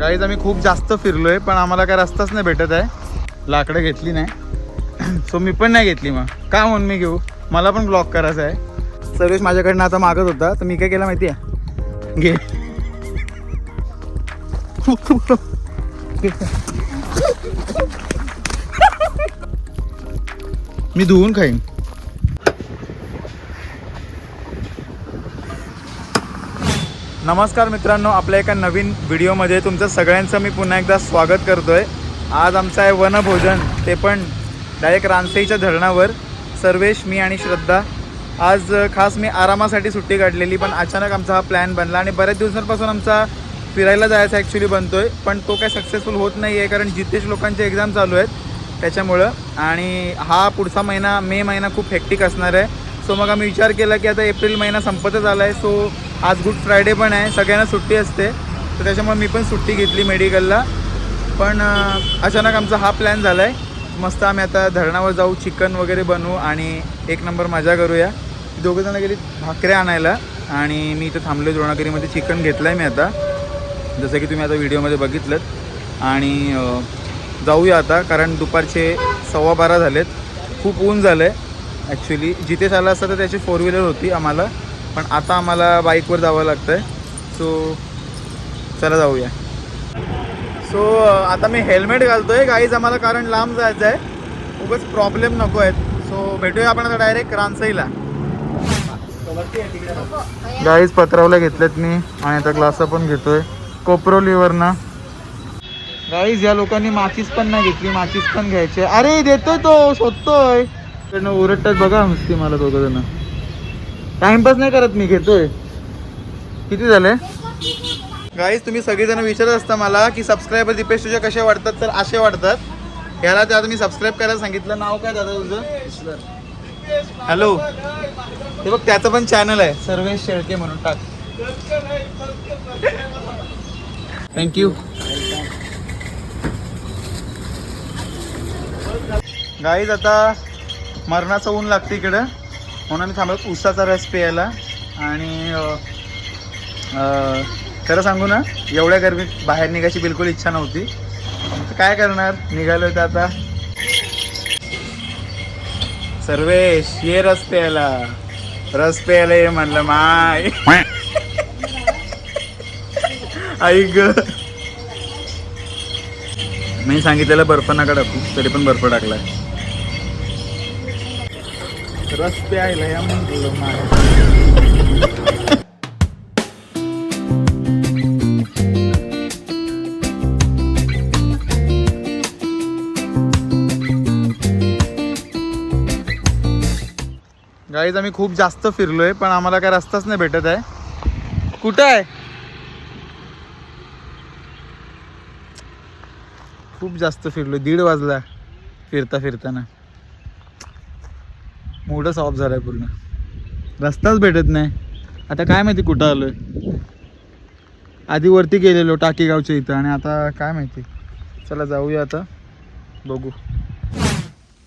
Guys आम्ही खूप जास्त फिरलोय पण आम्हाला काय रस्ताच नाही भेटत आहे. लाकडं घेतली नाही. सो मी पण नाही घेतली मग. का म्हणून मी घेऊ? मला पण ब्लॉक करायचं आहे. सर्वेश माझ्याकडनं आता मागत होता. तर मी काय केलं माहिती आहे घे. मी धुवून खाईन. नमस्कार मित्रांनो आपल्या एका नवीन व्हिडिओमध्ये तुमचं सगळ्यांचं मी पुन्हा एकदा स्वागत करतोय. आज आमचं आहे वनभोजन ते पण डायरेक्ट रानसेईच्या धरणावर. सर्वेश मी आणि श्रद्धा. आज खास मी आरामासाठी सुट्टी काढलेली पण अचानक आमचा हा प्लॅन बनला आणि बऱ्याच दिवसांपासून आमचा फिरायला जायचा ॲक्च्युली बनतोय पण तो काय सक्सेसफुल होत नाही आहे कारण जितेश लोकांचे एक्झाम चालू आहेत त्याच्यामुळं आणि हा पुढचा महिना मे महिना खूप हेक्टिक असणार आहे. सो मग आम्ही विचार केला की आता एप्रिल महिना संपतच आला आहे सो आज गुड फ्रायडे पण आहे. सगळ्यांना सुट्टी असते. तर त्याच्यामुळे मी पण सुट्टी घेतली मेडिकलला. पण अचानक आमचा हा प्लॅन झाला आहे मस्त आम्ही आता धरणावर जाऊ चिकन वगैरे बनवू आणि एक नंबर मजा करूया. दोघंजणं गेली भाकऱ्या आणायला आणि मी इथं थांबलो द्रोणागिरीमध्ये. चिकन घेतलं आहे मी आता. जसं की तुम्ही आता व्हिडिओमध्ये बघितलं आणि जाऊया आता. कारण दुपारचे सव्वा बारा झालेत. खूप ऊन झालं आहे ॲक्च्युली जिथे चालला असता तर त्याची फोर व्हीलर होती आम्हाला पण आता आम्हाला बाईकवर जावं लागतं आहे सो चला जाऊया. सो आता मी हेल्मेट घालतो आहे गाईज आम्हाला कारण लांब जायचं आहे खूपच प्रॉब्लेम नको आहेत. सो भेटूया आपण आता डायरेक्ट रानसईला. गाईज पत्रावला घेतल्यात मी. आणि आता ग्लास पण घेतोय. कोपरोलीवरनं गाईज या लोकांनी माचीस पण नाही घेतली. माचीस पण घ्यायचे अरे देतोय तो शोधतोय. त्यांना ओरडतात बघा नुसती मला दोघ जण. टाइमपास नाही करत मी घेतोय. किती झाले? गाईज तुम्ही सगळेजण विचारत असता मला की सबस्क्रायबर दीपेश तुझ्या कसे वाटतात तर असे वाटतात याला त्या मी सबस्क्राईब करायला सांगितलं. नाव काय दादा तुझं? हॅलो ते बघ त्याचं पण चॅनल आहे. सर्वेश शेळके म्हणून टाक. थँक्यू गाईज आता मरणाचं ऊन लागते इकडं. म्हणून आम्ही थांबलो उसाचा रस प्यायला. आणि खरं सांगू ना एवढ्या गर्मीत बाहेर निघायची बिलकुल इच्छा नव्हती. तर काय करणार? निघालो तर आता. सर्वेश ये रस प्यायला. रस प्यायला ये म्हणलं माय. ऐक मी सांगितलेलं बर्फ नका टाकू तरी पण बर्फ टाकलाय. रस प्यायला या गाईज आम्ही खूप जास्त फिरलोय पण आम्हाला काय रस्ताच नाही भेटत आहे. कुठं आहे? खूप जास्त फिरलोय दीड वाजला फिरता फिरताना मूडच ऑफ झालाय पूर्ण. रस्ताच भेटत नाही. आता काय माहिती कुठं आलोय? आधी वरती गेलेलो टाकीगावच्या इथं आणि आता काय माहिती? चला जाऊया आता. बघू.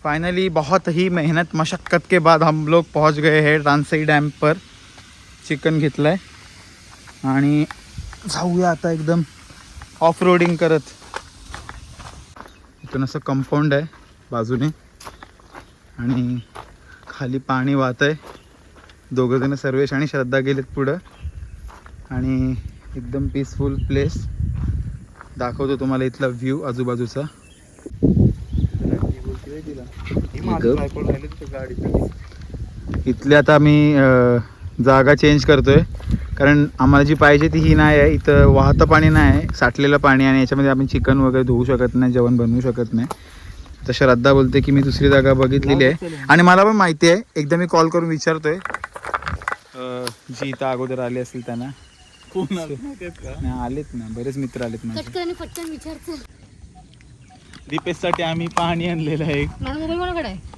फाइनली बहुत ही मेहनत मशक्क़त के बाद हम लोग पहुंच गए हैं रानसई डॅम पर. चिकन घेतलं आहे आणि जाऊया आता एकदम ऑफ रोडिंग करत. इथून असं कंपाऊंड आहे बाजूने. आणि खाली पाणी वाहत आहे. दोघंजणं सर्वेश आणि श्रद्धा गेलेत पुढं. आणि एकदम पीसफुल प्लेस दाखवतो तुम्हाला इथला व्ह्यू आजूबाजूचा. इथले आता आम्ही अं, जागा चेंज करतोय. कारण आम्हाला जी पाहिजे ती ही नाही आहे. इथं वाहतं पाणी नाही आहे. साठलेलं पाणी आणि याच्यामध्ये आपण चिकन वगैरे धुवू शकत नाही जेवण बनवू शकत नाही. तर श्रद्धा बोलते की मी दुसरी जागा बघितलेली आहे. आणि मला पण माहिती आहे एकदा मी कॉल करून विचारतोय. जी इथं अगोदर आली असतील त्यांना. नाही, आलेत ना बरेच मित्र आलेत माझे. पटकन आणि पटकन विचारचं दीपेशसाठी आम्ही पाणी आणलेलं आहे. माझा मोबाईल कोणाकडे आहे?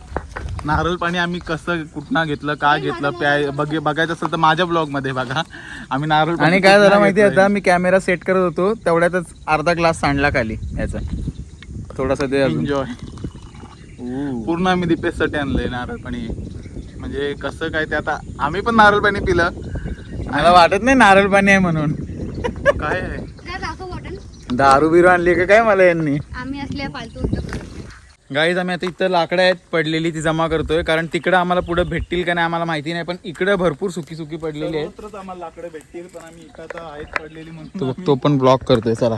नारळ पाणी आम्ही कसं कुठनं घेतलं काय घेतलं प्याय बघ बघायचं असेल तर माझ्या ब्लॉगमध्ये बघा. आम्ही नारळ आणि काय झालं माहिती आता? मी कॅमेरा सेट करत होतो तेवढ्यातच अर्धा ग्लास सांडला खाली याचा. थोडासा दे अजून. एन्जॉय पूर्ण आम्ही दीपेशसाठी आणलंय नारळ पाणी म्हणजे कसं काय ते आता आम्ही पण नारळ पाणी पिलं. मला वाटत नाही नारळ पाणी आहे म्हणून. काय आहे? दारू बिरू आणली का काय मला यांनी? आम्ही फालतू. गाईज आम्ही आता इथं लाकडं आहेत पडलेली ती जमा करतोय. कारण तिकडं आम्हाला पुढे भेटतील का नाही आम्हाला माहिती नाही पण इकडं भरपूर सुकी सुकी पडलेली आहेत. आम्हाला लाकडं भेटतील पण आम्ही इथं आता आहेत पडलेली म्हणून तो तो पण ब्लॉक करतोय चला.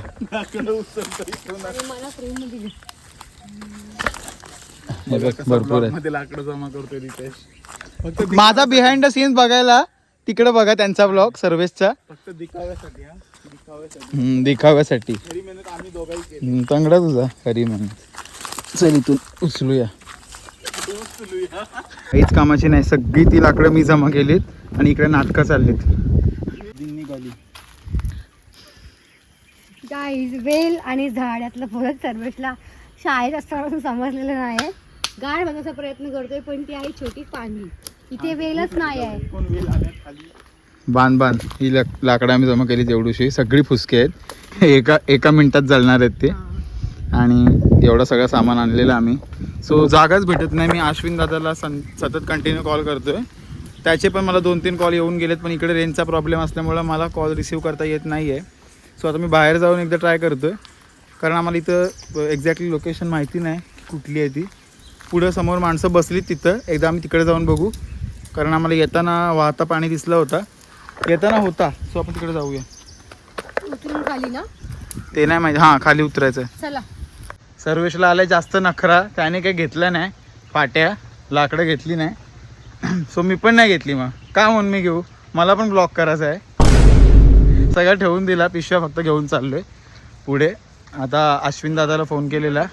भरपूर block आहे. मध्ये लाकडं जमा करतोय दीपेश फक्त दि- माझा बिहाइंड द सीन्स बघायला तिकडे बघा त्यांचा ब्लॉग सर्वेसचा. फक्त दिखाव्यासाठी हा. दिखाव्यासाठी. हम्म, दिखाव्यासाठी. खरी मेहनत आम्ही दोघाही केली. हम्म, तंगडा तुझा खरी चल इथून उचलूया. काहीच कामाची नाही सगळी ती लाकडं मी जमा केलीत आणि इकडे नाटकं चाललीत. निघाली गाईज वेल आणि झाड यातला फरक सर्वेशला शाळेत असताना समजलेलं नाही गाड बनवायचा प्रयत्न करतोय पण ती आहे छोटी पाणी इथे वेलच नाही आहे. कोण वेल आल्यात खाली? बांध बांध. ही लाक- लाकडं आम्ही जमा केली तेवढीशी सगळी फुसके आहेत. एका एका मिनिटात जळणार आहेत ते. आणि एवढं सगळं सामान आणलेलं आम्ही. सो जागाच भेटत नाही. मी अश्विन दादाला सन सतत कंटिन्यू कॉल करतोय. त्याचे पण मला दोन तीन कॉल येऊन गेलेत पण इकडे रेंजचा प्रॉब्लेम असल्यामुळं मला कॉल रिसीव करता येत नाही आहे सो आता मी बाहेर जाऊन एकदा ट्राय करतोय. कारण आम्हाला इथं एक्झॅक्टली लोकेशन माहिती नाही कुठली आहे ती. पुढं समोर माणसं बसलीत तिथं. एकदा आम्ही तिकडे जाऊन बघू. कारण आम्हाला येताना वाहता पाणी दिसला होता. येताना होता. सो आपण तिकडे जाऊया. उतरून खाली ना? ते नाही माहिती. हां खाली उतरायचं आहे चला. सर्वेशला आलाय जास्त नखरा. त्याने काही घेतलं नाही. फाट्या. लाकडं घेतली नाही. सो मी पण नाही घेतली मग. का म्हणून मी घेऊ? मला पण ब्लॉक करायचं आहे. सगळं ठेवून दिला. पिशव्या फक्त घेऊन चाललोय. पुढे. आता अश्विन दादाला फोन केलेला.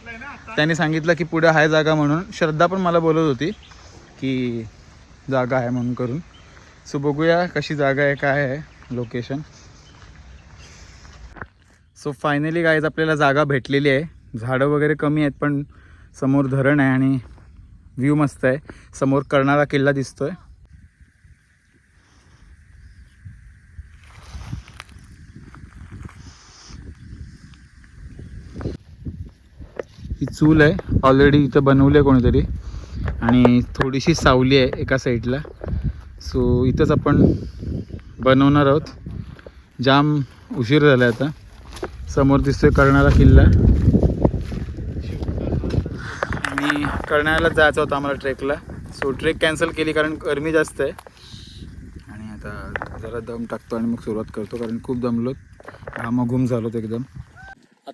त्याने सांगितलं की पुढे आहे जागा म्हणून. श्रद्धा पण मला बोलत होती की जागा आहे म्हणून करून. सो बघूया कशी जागा आहे काय आहे लोकेशन सो फायनली गाईज आपल्याला जागा भेटलेली आहे. झाडं वगैरे कमी आहेत पण समोर धरण आहे आणि व्ह्यू मस्त आहे. समोर कर्नाळा किल्ला दिसतो आहे ही चूल आहे. ऑलरेडी इथं बनवली आहे कोणीतरी. आणि थोडीशी सावली आहे एका साईडला. सो इथंच आपण बनवणार आहोत. जाम उशीर झाला आता. समोर दिसतोय कर्नाळा किल्ला. आणि कर्णाला जायचं होतं आम्हाला ट्रेकला. सो ट्रेक कॅन्सल केली कारण गरमी जास्त आहे. आणि आता जरा दम टाकतो आणि मग सुरुवात करतो कारण खूप दमलो घामाघूम झालो एकदम.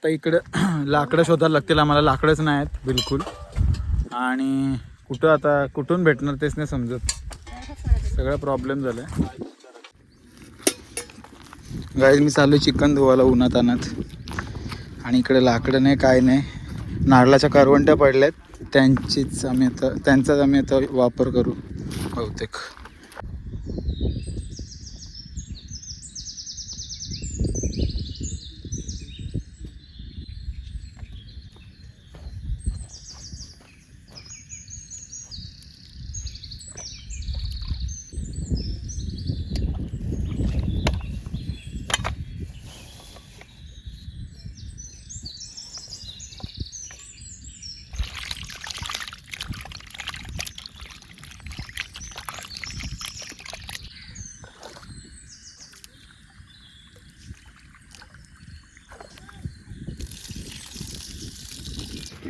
आता इकडं लाकडं शोधायला लागतील. आम्हाला लाकडंच नाही आहेत. बिलकुल. आणि कुठं आता कुठून भेटणार तेच नाही समजत. सगळा प्रॉब्लेम झाला आहे गाईज मी चालू चिकन धुवायला उन्हात आणत आणि इकडे लाकडं नाही काय नाही. नारळाच्या करवंट्या पडल्यात. त्यांचीच आम्ही आता त्यांचाच आम्ही आता वापर करू. बहुतेक.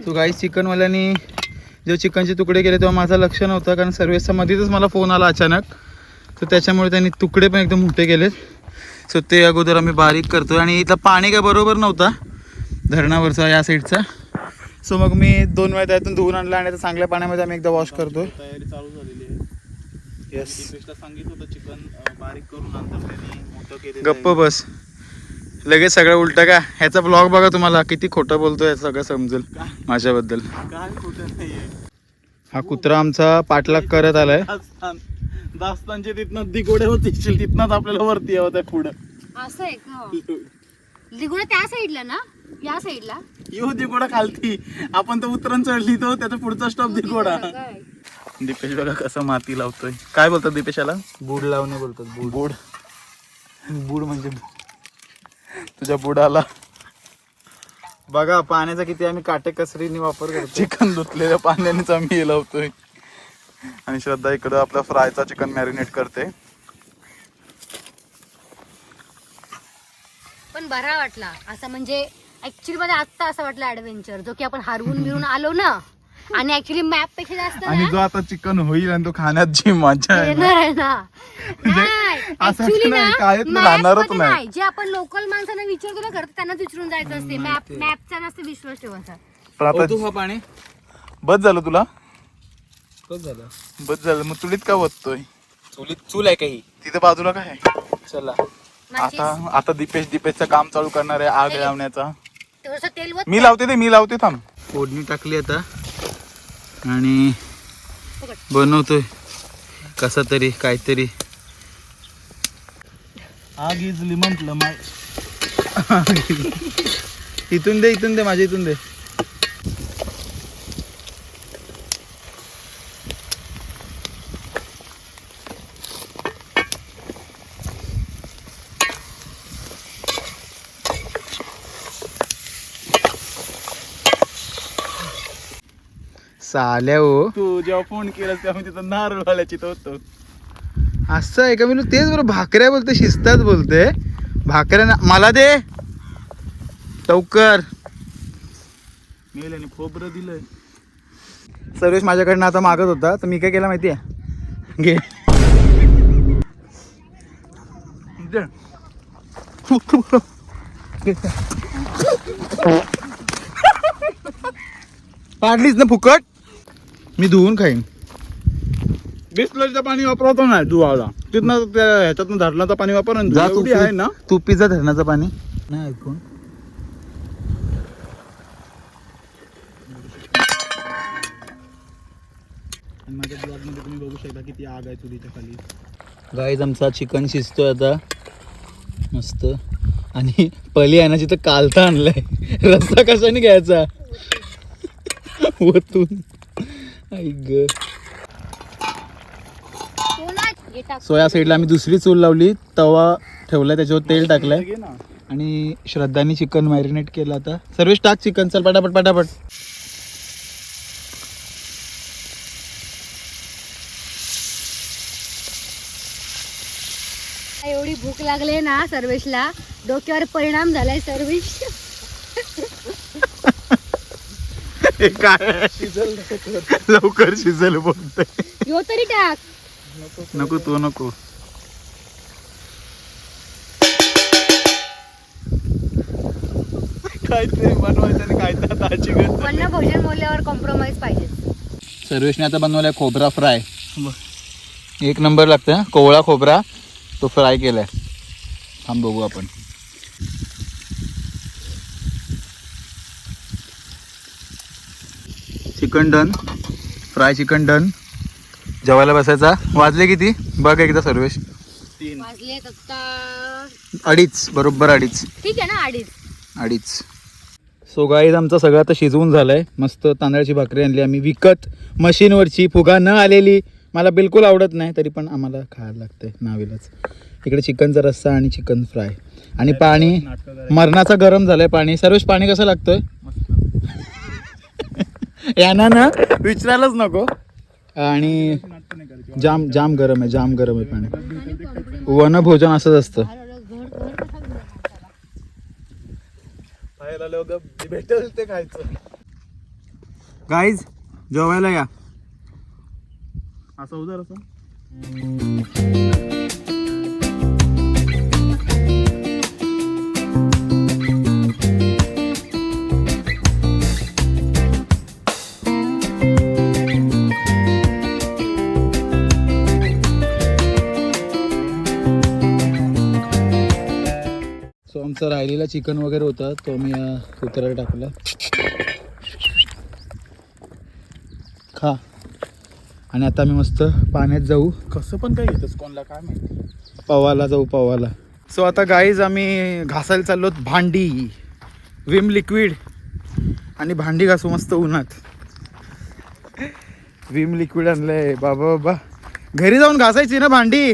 तो काही चिकनवाल्यानी जेव्हा चिकनचे तुकडे केले तेव्हा माझं लक्ष नव्हतं कारण सर्व्हिसच्या मध्येच मला फोन आला अचानक. तर त्याच्यामुळे त्यांनी तुकडे पण एकदम मोठे केलेत. सो ते अगोदर आम्ही बारीक करतो आणि इथलं पाणी काय बरोबर नव्हता धरणावरचा या साईडचा सो मग मी दोन वेळा त्यातून धुवून आणलं आणि चांगल्या पाण्यामध्ये आम्ही एकदा वॉश करतो तयारी चालू झालेली आहे. येस सांगितलं होतं चिकन बारीक करून गप्प बस. लगेच सगळं उलटं का? ह्याचा ब्लॉग बघा तुम्हाला किती खोटं बोलतोय हे सगळं समजेल माझ्याबद्दल. काय कुठं नाहीये. हा कुत्रा आमचा पाठलाग करत आलाय. दास्तान दास्तानचे तिथनं दिगोडे होते तिथनंच आपल्याला वरती यावं त्या पुढं. असं आहे का? त्या साईडला ना? या साईडला? येऊ दिगोडा खालती. आपण तर उतरण चढली तो त्याचा पुढचा स्टॉप दिगोडा. काय? दीपेश बघा कसं माती लावतोय. काय बोलतात दीपेशाला? बूड लावणे बोलतात बूड बूड बूड म्हणजे तुझ्या बुडाला. बघा पाण्याचा किती आम्ही काटेकसरीने वापर करतो चिकन धुतलेल्या पाण्यानेच आम्ही हे लावतोय. आणि श्रद्धा इकडं आपला फ्रायचा चिकन मॅरिनेट करते. पण बरा वाटला. असं म्हणजे ऍक्च्युली मला आत्ता असं वाटलं ऍडव्हेंचर जो की आपण हरवून बिरून आलो ना. आणि ऍक्च्युली मॅपपेक्षा जास्त आणि जो आता चिकन होईल आणि तो खाण्यात जी मजा आहे ना, येणार आहे ना. नाही असं नाही, ना काहीच map राहणारच मध्ये नाही. जे आपण लोकल माणसांना विचारतो ना करतो त्यांनाच विचारून जायचं असते. मॅप मॅपचा नसते विश्वास ठेवायचा. पण आता हा पाणी? बस झालं तुला? कस झालं. बस झालं. मग तुलीत का बसतोय चुलीत चूल आहे काही. तिथे बाजूला काय आहे? चला. आता आता दीपेश दीपेशचं काम चालू करणार आहे आग लावण्याचा. थोडंसं तेल वत मी लावते ते मी लावते थांब. फोडणी टाकली आता. आणि बनवतोय. कसा तरी काहीतरी. आग इजली म्हटलं माय. इथून दे इथून दे माझ्या इथून दे. साल्या हो. तू जेव्हा फोन केलास तेव्हा मी तिथं नारळ वाल्याची होतो. असं आहे का? मी तेच बरं भाकऱ्या बोलते शिस्तात बोलते. भाकऱ्या ना- मला दे. लवकर. मेल्याने खोबरं दिलंय. सर्वेश माझ्याकडनं आता मागत होता तर मी काय केलं माहिती आहे. घे. पाडलीच ना फुकट? मी धुवून खाईन. बिस्लरीचं पाणी वापरतो ना दुवाला तिथनं त्या ह्याच्यातनं धरणाचं पाणी वापर जा तू आहे ना. तू पिझ्झा धरणाचं पाणी. नाही ऐकून. आणि माझ्या ब्लॉगमध्ये तुम्ही बघू शकता किती आग आहे चुलीच्या खाली. गाईज आमचा चिकन शिजतोय आता. मस्त. आणि पली आहे ना जिथं कालता आणलाय. रस्ता कशाने घ्यायचा? वतून ऐक ग सोनाच, हे टाक. सोया साईडला आम्ही दुसरी चूल लावली तवा ठेवलाय त्याच्यावर तेल टाकलंय. आणि श्रद्धानी चिकन मॅरिनेट केलं आता. सर्वेश टाक चिकन चल पटापट पटापट. एवढी भूक लागले ना सर्वेशला. डोक्यावर परिणाम झालाय सर्वेश. काय? शिजल लवकर शिजल बोलते यो तरी टाक. नको तू नको. काहीतरी बनवायचं आणि काय तर भोजन बोलल्यावर कॉम्प्रोमाइज पाहिजे सर्वेशने आता बनवलाय खोबरा फ्राय. एक नंबर लागतं कोवळा खोबरा तो फ्राय केलाय. थांब बघू आपण. Chicken done fry chicken done. जेवायला बसायचा. वाजले किती? बघ एकदा सर्वेश. आता. अडीच बरोबर अडीच. ठीक आहे ना अडीच. अडीच. सो गाईज आमचं सगळं आता शिजवून झालंय. मस्त तांदळाची भाकरी आणली. आम्ही विकत मशीनवरची फुगा न आलेली. मला बिलकुल आवडत नाही तरी पण आम्हाला खायला लागतंय नावेलाच. इकडे चिकनचा रस्सा आणि चिकन फ्राय. आणि पाणी मरणाचं गरम झालंय पाणी. सर्वच पाणी कसं लागतंय? यांना ना विचारायलाच नको. आणि जाम जाम गरम आहे जाम गरम आहे पाणी. वनभोजन असंच असतं. भेटेल ते खायचं. गाईज जेवायला या. असं उदार असं? सो आमचा राहिलेला चिकन वगैरे होता. तो या कुत्र्याला टाकला. खा. आणि आता आम्ही मस्त पाण्यात जाऊ. कसं पण काय घेतस कोणला काय माहिती? पवाला जाऊ पवाला. सो आता गाईज आम्ही घासायला चाललो भांडी. विम लिक्विड आणि भांडी घासू मस्त उन्हात. विम लिक्विड आणलंय. बाबा बाबा. घरी जाऊन घासायची ना भांडी?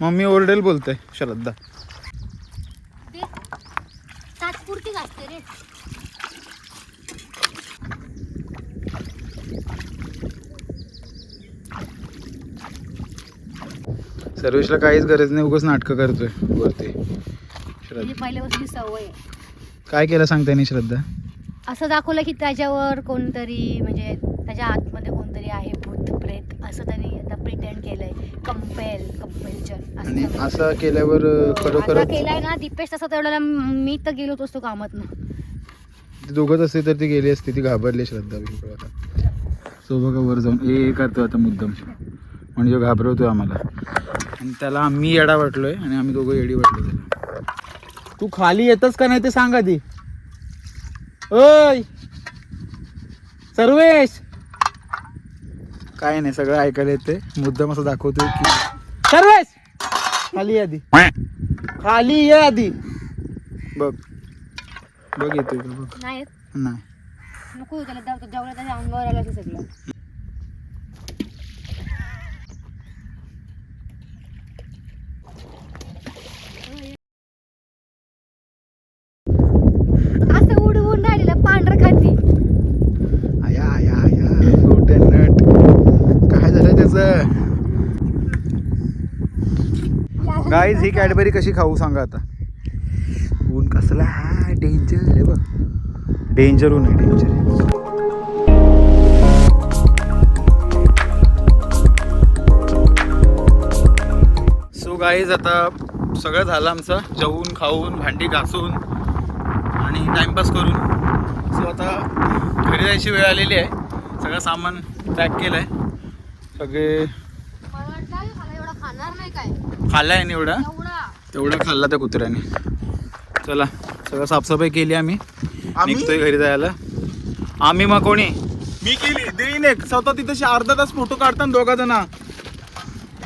मम्मी ओरडेल बोलते श्रद्धा. सर्वेशला काहीच गरज नाही उगाच नाटकं करतोय वरती. म्हणजे पहिल्यापासून सवय आहे. काय केलं सांगता नाही श्रद्धा? असं दाखवलं की त्याच्यावर कोणतरी म्हणजे त्याच्या आतमध्ये कोणतरी आहे भूत प्रेत असं तरी आता प्रिटेंड केलंय. कंपेल कंपेल्जन आणि असं केल्यावर अं, खरोखर केलाय ना दीपेश तसा तेवढ्याला मी तर गेलो असतो कामात ना ती दोघंच असते तर ती गेली असते ती घाबरली श्रद्धा बिलकुल आता. सो बघा वर जाऊन ए करतो आता मुद्दाम. म्हणजे तो घाबरवतोय आम्हाला. आणि त्याला आम्ही येडा वाटलोय आणि आम्ही दोघं येडी वाटलो त्याला. तू खाली येतच का नाही ते सांग ओय! सर्वेश! काय नाही सगळं ऐकायला येते मुद्दाम असं दाखवतोय की सर्वेश! खाली ये आधी. खाली ये आधी. बघ. बघ येतोय का बघ? नाही नाही. नको त्याला जाऊ जेवढं त्याच्या अंगावर आलं ते सगळं असं उडवून राहिलेलं पांढरं खाती आया आया आया फ्रूट अँड नट काय झालं त्याचं गाईज ही कॅडबरी कशी खाऊ सांगा आता? ऊन कसला? हा डेंजर आहे बघ. डेंजर ऊन आहे डेंजर सो गाईज आता सगळं झालं आमचं. जेवून खाऊन भांडी घासून आणि टाइमपास करून. सो आता घरी जायची वेळ आलेली आहे. सगळं सामान पॅक केलं आहे सगळे मला वाटतं मला एवढा खाणार नाही काय खाल्लं आहे एवढा? एवढा तेवढं खाल्ला त्या कुत्र्याने. चला सगळं साफसफाई केली आम्ही. आम्ही? निघतोय घरी जायला. आम्ही मग कोणी? मी केली. देईन एक. स्वतः तिथे अर्धा तास फोटो काढताना दोघा जण.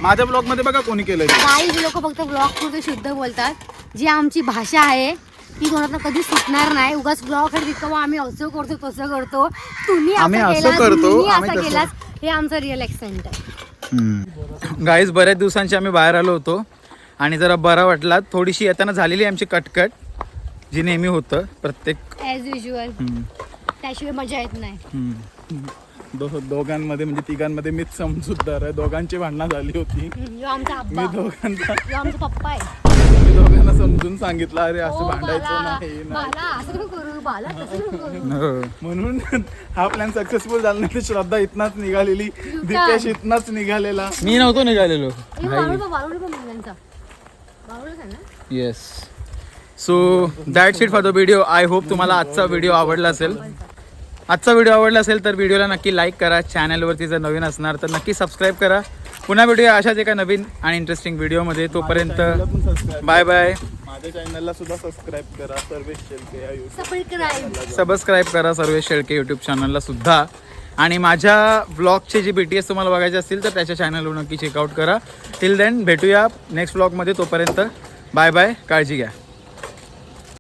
माझ्या ब्लॉगमध्ये बघा कोणी केलंय ते. काही लोक फक्त ब्लॉग पुरते शुद्ध बोलतात. जी आमची भाषा आहे ती कोणाला कधी सुटणार नाही. उगाच ब्लॉग रिकवा आम्ही असं करतो तसं करतो. तुम्ही आम्ही असं. केलात हे आमचं रिअल एक्सेंट आहे. गाईज बऱ्याच दिवसांची आम्ही बाहेर आलो होतो आणि जरा बरा वाटला. थोडीशी येताना झालेली आमची कटकट जी नेहमी होतं प्रत्येक. ॲज युजल त्याशिवाय मजा येत नाही. दो- दोघांमध्ये म्हणजे तिघांमध्ये मीच समजूतदार आहे. दोघांची भांडणं झाली होती. आमचा मी आमचा पप्पा आहे. मी दोघांना समजून सांगितलं अरे असं भांडायचं बाला, नाही नाही. बाला असं नको करू बाला तसं नको करू. हो. म्हणून हा प्लॅन सक्सेसफुल झाला नाही श्रद्धा इथनाच निघालेली दीपेश इथनाच निघालेला. मी नव्हतो निघालेलो. हे पण ना? Yes so that's it for the video I hope तुम्हाला आजचा व्हिडिओ आवडला असेल. आजचा व्हिडिओ आवडला असेल तर व्हिडिओला नक्की लाईक करा. चॅनलवरती जर नवीन असणार तर नक्की सबस्क्राईब करा. पुन्हा भेटूया अशाच एका नवीन आणि इंटरेस्टिंग व्हिडिओमध्ये तोपर्यंत बाय बाय माझ्या चॅनलला सुद्धा सबस्क्राईब करा सर्वेश शेलके या YouTube सबस्क्राईब सबस्क्राईब करा सर्व शेळके यूट्यूब चॅनलला सुद्धा. आणि माझ्या ब्लॉगचे जे बी टी एस तुम्हाला बघायचे असतील तर त्याच्या चॅनलवर नक्की चेकआउट करा. टिल देन भेटूया नेक्स्ट ब्लॉगमध्ये तोपर्यंत बाय बाय काळजी घ्या.